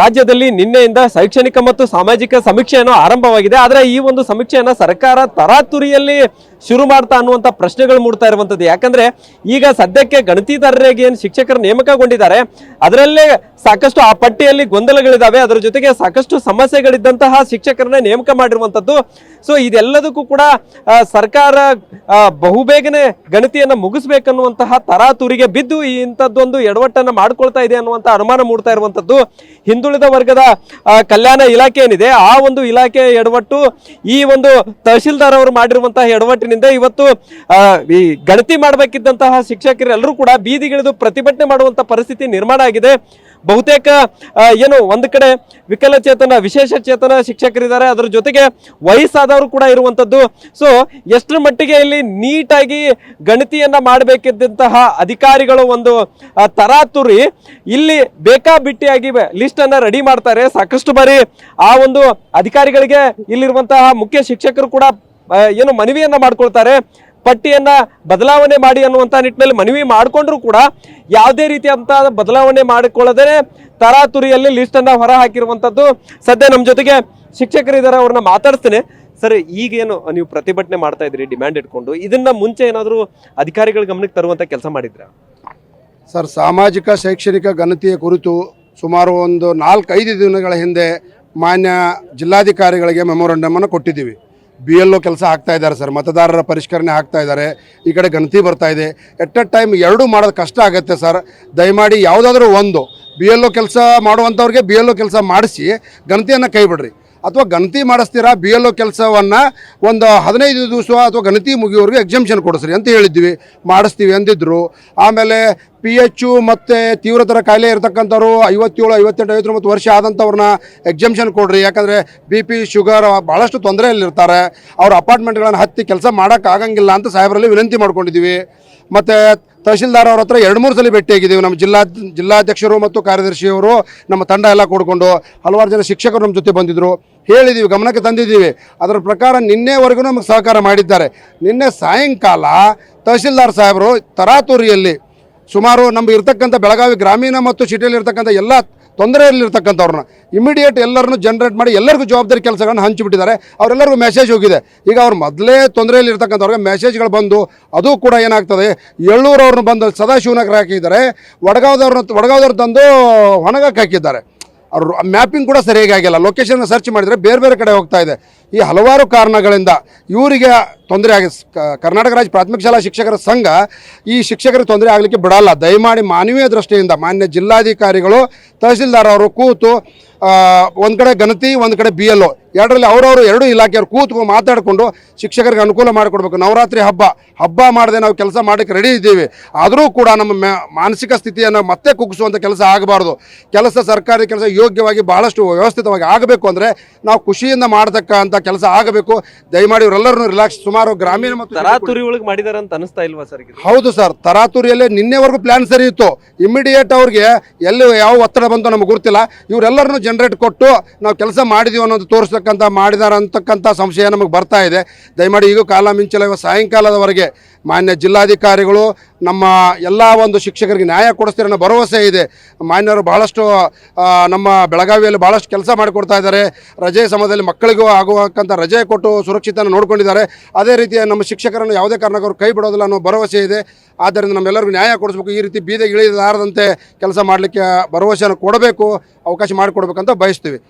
ರಾಜ್ಯದಲ್ಲಿ ನಿನ್ನೆಯಿಂದ ಶೈಕ್ಷಣಿಕ ಮತ್ತು ಸಾಮಾಜಿಕ ಸಮೀಕ್ಷೆಯನ್ನು ಆರಂಭವಾಗಿದೆ. ಆದರೆ ಈ ಒಂದು ಸಮೀಕ್ಷೆಯನ್ನು ಸರ್ಕಾರ ತರಾತುರಿಯಲ್ಲಿ ಶುರು ಮಾಡ್ತಾ ಅನ್ನುವಂಥ ಪ್ರಶ್ನೆಗಳು ಮೂಡ್ತಾ ಇರುವಂಥದ್ದು. ಯಾಕಂದ್ರೆ ಈಗ ಸದ್ಯಕ್ಕೆ ಗಣತಿದಾರರಿಗೆ ಏನು ಶಿಕ್ಷಕರು ನೇಮಕಗೊಂಡಿದ್ದಾರೆ, ಅದರಲ್ಲೇ ಸಾಕಷ್ಟು ಆ ಪಟ್ಟಿಯಲ್ಲಿ ಗೊಂದಲಗಳಿದ್ದಾವೆ ಅದರ ಜೊತೆಗೆ ಸಾಕಷ್ಟು ಸಮಸ್ಯೆಗಳಿದ್ದಂತಹ ಶಿಕ್ಷಕರನ್ನ ನೇಮಕ ಮಾಡಿರುವಂಥದ್ದು. ಸೊ ಇದೆಲ್ಲದಕ್ಕೂ ಕೂಡ ಸರ್ಕಾರ ಬಹುಬೇಗನೆ ಗಣತಿಯನ್ನು ಮುಗಿಸ್ಬೇಕನ್ನುವಂತಹ ತರಾತುರಿಗೆ ಬಿದ್ದು ಈ ಇಂಥದ್ದೊಂದು ಎಡವಟ್ಟನ್ನ ಮಾಡ್ಕೊಳ್ತಾ ಇದೆ ಅನ್ನುವಂಥ ಅನುಮಾನ ಮೂಡ್ತಾ ಇರುವಂಥದ್ದು. ಹಿಂದುಳಿದ ವರ್ಗದ ಕಲ್ಯಾಣ ಇಲಾಖೆ ಏನಿದೆ, ಆ ಒಂದು ಇಲಾಖೆ ಎಡವಟ್ಟು ಈ ಒಂದು ತಹಶೀಲ್ದಾರ್ ಅವರು ಮಾಡಿರುವಂತಹ ಎಡವಟ್ಟಿನಿಂದ ಇವತ್ತು ಈ ಗಣತಿ ಮಾಡಬೇಕಿದ್ದಂತಹ ಶಿಕ್ಷಕರೆಲ್ಲರೂ ಕೂಡ ಬೀದಿಗಿಳಿದು ಪ್ರತಿಭಟನೆ ಮಾಡುವಂತ ಪರಿಸ್ಥಿತಿ ನಿರ್ಮಾಣ ಆಗಿದೆ. ಬಹುತೇಕ ಏನು ಒಂದು ಕಡೆ ವಿಕಲಚೇತನ ವಿಶೇಷ ಚೇತನ ಶಿಕ್ಷಕರಿದ್ದಾರೆ. ಅದರ ಜೊತೆಗೆ ವಯಸ್ಸಾದವರು ಕೂಡ ಇರುವಂತದ್ದು. ಸೊ ಎಷ್ಟರ ಮಟ್ಟಿಗೆ ಇಲ್ಲಿ ನೀಟಾಗಿ ಗಣತಿಯನ್ನ ಮಾಡಬೇಕಿದ್ದಂತಹ ಅಧಿಕಾರಿಗಳು ಒಂದು ತರಾತುರಿ ಇಲ್ಲಿ ಬೇಕಾಬಿಟ್ಟಿಯಾಗಿ ಲಿಸ್ಟ್ ಅನ್ನ ರೆಡಿ ಮಾಡ್ತಾರೆ. ಸಾಕಷ್ಟು ಬಾರಿ ಆ ಒಂದು ಅಧಿಕಾರಿಗಳಿಗೆ ಇಲ್ಲಿರುವಂತಹ ಮುಖ್ಯ ಶಿಕ್ಷಕರು ಕೂಡ ಏನು ಮನವಿಯನ್ನ ಮಾಡ್ಕೊಳ್ತಾರೆ, ಪಟ್ಟಿಯನ್ನ ಬದಲಾವಣೆ ಮಾಡಿ ಅನ್ನುವಂಥ ನಿಟ್ಟಿನಲ್ಲಿ ಮನವಿ ಮಾಡಿಕೊಂಡ್ರೂ ಕೂಡ ಯಾವುದೇ ರೀತಿಯಂತ ಬದಲಾವಣೆ ಮಾಡಿಕೊಳ್ಳದೇ ತರಾತುರಿಯಲ್ಲಿ ಲಿಸ್ಟ್ ಅನ್ನ ಹೊರ ಹಾಕಿರುವಂತದ್ದು ಸದ್ಯ ನಮ್ಮ ಜೊತೆಗೆ ಶಿಕ್ಷಕರಿದ್ದಾರೆ ಅವ್ರನ್ನ ಮಾತಾಡ್ತೇನೆ ಸರ್, ಈಗೇನು ನೀವು ಪ್ರತಿಭಟನೆ ಮಾಡ್ತಾ ಇದ್ರಿ ಡಿಮ್ಯಾಂಡ್ ಇಟ್ಕೊಂಡು, ಇದನ್ನ ಮುಂಚೆ ಏನಾದರೂ ಅಧಿಕಾರಿಗಳ ಗಮನಕ್ಕೆ ತರುವಂತ ಕೆಲಸ ಮಾಡಿದ್ರ? ಸರ್, ಸಾಮಾಜಿಕ, ಶೈಕ್ಷಣಿಕ ಘನತೆಯ ಕುರಿತು ಸುಮಾರು ಒಂದು ನಾಲ್ಕೈದು ದಿನಗಳ ಹಿಂದೆ ಮಾನ್ಯ ಜಿಲ್ಲಾಧಿಕಾರಿಗಳಿಗೆ ಮೆಮೊರಂಡಮನ್ನು ಕೊಟ್ಟಿದ್ದೀವಿ. ಬಿ ಎಲ್ ಒ ಕೆಲಸ ಆಗ್ತಾ ಇದ್ದಾರೆ ಸರ್, ಮತದಾರರ ಪರಿಷ್ಕರಣೆ ಆಗ್ತಾ ಇದ್ದಾರೆ, ಈ ಕಡೆ ಗಣತಿ ಬರ್ತಾ ಇದೆ. ಎಟ್ ಅ ಟೈಮ್ ಎರಡೂ ಮಾಡೋದು ಕಷ್ಟ ಆಗುತ್ತೆ ಸರ್. ದಯಮಾಡಿ ಯಾವುದಾದ್ರೂ ಒಂದು ಬಿ ಎಲ್ ಒ ಕೆಲಸ ಮಾಡುವಂಥವ್ರಿಗೆ ಬಿ ಎಲ್ ಒ ಕೆಲಸ ಮಾಡಿಸಿ, ಗಣತಿಯನ್ನು ಕೈ ಬಿಡ್ರಿ ಅಥವಾ ಗಣತಿ ಮಾಡಿಸ್ತೀರಾ ಬಿ ಎಲ್ ಒ ಕೆಲಸವನ್ನು ಒಂದು ಹದಿನೈದು ದಿವಸ ಅಥವಾ ಗಣತಿ ಮುಗಿಯೋರಿಗೆ ಎಕ್ಸಾಮಿಷನ್ ಕೊಡಿಸ್ರಿ ಅಂತ ಹೇಳಿದ್ವಿ. ಮಾಡಿಸ್ತೀವಿ ಅಂದಿದ್ದರು ಆಮೇಲೆ ಪಿ ಎಚ್ ಮತ್ತು ತೀವ್ರತರ ಕಾಯಿಲೆ ಇರತಕ್ಕಂಥವ್ರು ಐವತ್ತೇಳು, ಐವತ್ತೆಂಟು, ಐವತ್ತೊಂಬತ್ತು ವರ್ಷ ಆದಂಥವ್ರನ್ನ ಎಕ್ಸಾಮಿಷನ್ ಕೊಡ್ರಿ. ಯಾಕಂದರೆ ಬಿ ಪಿ ಶುಗರ್ ಭಾಳಷ್ಟು ತೊಂದರೆಯಲ್ಲಿರ್ತಾರೆ. ಅವ್ರ ಅಪಾರ್ಟ್ಮೆಂಟ್ಗಳನ್ನು ಹತ್ತಿ ಕೆಲಸ ಮಾಡೋಕ್ಕಾಗಂಗಿಲ್ಲ ಅಂತ ಸಾಹೇಬರಲ್ಲಿ ವಿನಂತಿ ಮಾಡ್ಕೊಂಡಿದ್ದೀವಿ ಮತ್ತು ತಹಶೀಲ್ದಾರ್ ಅವ್ರ ಹತ್ರ ಎರಡು ಮೂರು ಸಲ ಭೇಟಿಯಾಗಿದ್ದೀವಿ ನಮ್ಮ ಜಿಲ್ಲಾ ಜಿಲ್ಲಾಧ್ಯಕ್ಷರು ಮತ್ತು ಕಾರ್ಯದರ್ಶಿಯವರು ನಮ್ಮ ತಂಡ ಎಲ್ಲ ಕೂಡಿಕೊಂಡು ಹಲವಾರು ಜನ ಶಿಕ್ಷಕರು ನಮ್ಮ ಜೊತೆ ಬಂದಿದ್ದರು ಹೇಳಿದ್ದೀವಿ ಗಮನಕ್ಕೆ ತಂದಿದ್ದೀವಿ. ಅದರ ಪ್ರಕಾರ ನಿನ್ನೆವರೆಗೂ ನಮಗೆ ಸಹಕಾರ ಮಾಡಿದ್ದಾರೆ. ನಿನ್ನೆ ಸಾಯಂಕಾಲ ತಹಶೀಲ್ದಾರ್ ಸಾಹೇಬರು ತರಾತುರಿಯಲ್ಲಿ ಸುಮಾರು ನಮ್ಮ ಇರ್ತಕ್ಕಂಥ ಬೆಳಗಾವಿ ಗ್ರಾಮೀಣ ಮತ್ತು ಸಿಟಿಯಲ್ಲಿ ಇರ್ತಕ್ಕಂಥ ಎಲ್ಲ ತೊಂದರೆಯಲ್ಲಿರ್ತಕ್ಕಂಥವ್ರನ್ನ ಇಮಿಡಿಯೇಟ್ ಎಲ್ಲರನ್ನು ಜನರೇಟ್ ಮಾಡಿ ಎಲ್ಲರಿಗೂ ಜವಾಬ್ದಾರಿ ಕೆಲಸಗಳನ್ನ ಹಂಚಿಬಿಟ್ಟಿದ್ದಾರೆ. ಅವರೆಲ್ಲರಿಗೂ ಮೆಸೇಜ್ ಹೋಗಿದೆ. ಈಗ ಅವ್ರು ಮೊದಲೇ ತೊಂದರೆಯಲ್ಲಿ ಇರ್ತಕ್ಕಂಥವ್ರಿಗೆ ಮೆಸೇಜ್ಗಳು ಬಂದು ಅದು ಕೂಡ ಏನಾಗ್ತದೆ? ಎಳ್ಳೂರವ್ರನ್ನ ಬಂದು ಸದಾಶಿವನಗರ ಹಾಕಿದ್ದಾರೆ. ವಡಗಾವ್ದವ್ರನ್ನ ವಡಗಾವ್ದವ್ರು ತಂದು ಹೊಣಗಕ್ಕೆ ಹಾಕಿದ್ದಾರೆ. ಮ್ಯಾಪಿಂಗ್ ಕೂಡ ಸರಿಯಾಗಿ ಆಗಿಲ್ಲ. ಲೊಕೇಶನ್ ಸರ್ಚ್ ಮಾಡಿದರೆ ಬೇರೆ ಬೇರೆ ಕಡೆ ಹೋಗ್ತಾ ಇದೆ. ಈ ಹಲವಾರು ಕಾರಣಗಳಿಂದ ಇವರಿಗೆ ತೊಂದರೆ ಆಗಿ ಕರ್ನಾಟಕ ರಾಜ್ಯ ಪ್ರಾಥಮಿಕ ಶಾಲಾ ಶಿಕ್ಷಕರ ಸಂಘ ಈ ಶಿಕ್ಷಕರಿಗೆ ತೊಂದರೆ ಆಗಲಿಕ್ಕೆ ಬಿಡಲ್ಲ. ದಯಮಾಡಿ ಮಾನವೀಯ ದೃಷ್ಟಿಯಿಂದ ಮಾನ್ಯ ಜಿಲ್ಲಾಧಿಕಾರಿಗಳು, ತಹಸೀಲ್ದಾರ್ ಅವರು ಕೂತು ಒಂದು ಕಡೆ ಗಣತಿ ಒಂದು ಕಡೆ ಬಿ ಎಲ್ ಒ ಎರಡರಲ್ಲಿ ಅವರವರು ಎರಡು ಇಲಾಖೆಯವರು ಕೂತ್ಕೊಂಡು ಮಾತಾಡಿಕೊಂಡು ಶಿಕ್ಷಕರಿಗೆ ಅನುಕೂಲ ಮಾಡಿಕೊಡ್ಬೇಕು. ನವರಾತ್ರಿ ಹಬ್ಬ. ಹಬ್ಬ ಮಾಡದೆ ನಾವು ಕೆಲಸ ಮಾಡೋಕ್ಕೆ ರೆಡಿ ಇದ್ದೀವಿ. ಆದರೂ ಕೂಡ ನಮ್ಮ ಮಾನಸಿಕ ಸ್ಥಿತಿಯನ್ನು ಮತ್ತೆ ಕುಗ್ಗಿಸುವಂಥ ಕೆಲಸ ಆಗಬಾರ್ದು. ಕೆಲಸ ಸರ್ಕಾರಿ ಕೆಲಸ ಯೋಗ್ಯವಾಗಿ ಬಹಳಷ್ಟು ವ್ಯವಸ್ಥಿತವಾಗಿ ಆಗಬೇಕು ಅಂದರೆ ನಾವು ಖುಷಿಯಿಂದ ಮಾಡತಕ್ಕಂಥ ಕೆಲಸ ಆಗಬೇಕು. ದಯಮಾಡಿ ಇವರೆಲ್ಲರೂ ರಿಲ್ಯಾಕ್ಸ್ ಸುಮಾರು ಗ್ರಾಮೀಣ ಮತ್ತು ತರಾತುರಿ ಒಳಗೆ ಮಾಡಿದಾರೆ ಅಂತ ಅನಿಸ್ತಾ ಇಲ್ವಾ ಸರ್ ಹೌದು ಸರ್. ತರಾತುರಿಯಲ್ಲೇ ನಿನ್ನೆವರೆಗೂ ಪ್ಲಾನ್ ಸರಿ ಇತ್ತು. ಇಮಿಡಿಯೇಟ್ ಅವ್ರಿಗೆ ಎಲ್ಲಿ ಯಾವ ಒತ್ತಡ ಬಂತು ನಮಗೆ ಗೊತ್ತಿಲ್ಲ. ಇವರೆಲ್ಲರನ್ನು ಜನರೇಟ್ ಕೊಟ್ಟು ನಾವು ಕೆಲಸ ಮಾಡಿದೀವಿ ಅನ್ನೋದು ತೋರಿಸ್ತಕ್ಕಂಥ ಮಾಡಿದಾರ ಅಂತಕ್ಕಂಥ ಸಂಶಯ ನಮಗೆ ಬರ್ತಾ ಇದೆ. ದಯಮಾಡಿ ಈಗ ಕಾಲ ಮಿಂಚಲ ಸಾಯಂಕಾಲದವರೆಗೆ ಮಾನ್ಯ ಜಿಲ್ಲಾಧಿಕಾರಿಗಳು, ನಮ್ಮ ಎಲ್ಲ ಒಂದು ಶಿಕ್ಷಕರಿಗೆ ನ್ಯಾಯ ಕೊಡಿಸ್ತೀರ ಅನ್ನೋ ಭರವಸೆ ಇದೆ. ಮಾನ್ಯರು ಬಹಳಷ್ಟು ನಮ್ಮ ಬೆಳಗಾವಿಯಲ್ಲಿ ಭಾಳಷ್ಟು ಕೆಲಸ ಮಾಡಿಕೊಡ್ತಾ ಇದ್ದಾರೆ. ರಜೆ ಸಮಯದಲ್ಲಿ ಮಕ್ಕಳಿಗೂ ಆಗುವಂಥ ರಜೆ ಕೊಟ್ಟು ಸುರಕ್ಷಿತನ ನೋಡ್ಕೊಂಡಿದ್ದಾರೆ. ಅದೇ ರೀತಿಯ ನಮ್ಮ ಶಿಕ್ಷಕರನ್ನು ಯಾವುದೇ ಕಾರಣಕ್ಕೂ ಅವ್ರು ಕೈ ಬಿಡೋದಿಲ್ಲ ಅನ್ನೋ ಭರವಸೆ ಇದೆ. ಆದ್ದರಿಂದ ನಮ್ಮೆಲ್ಲರಿಗೂ ನ್ಯಾಯ ಕೊಡಿಸ್ಬೇಕು. ಈ ರೀತಿ ಬೀದಿಗೆ ಇಳಿದಾರದಂತೆ ಕೆಲಸ ಮಾಡಲಿಕ್ಕೆ ಭರವಸೆಯನ್ನು ಕೊಡಬೇಕು, ಅವಕಾಶ ಮಾಡಿಕೊಡ್ಬೇಕಂತ ಬಯಸ್ತೀವಿ.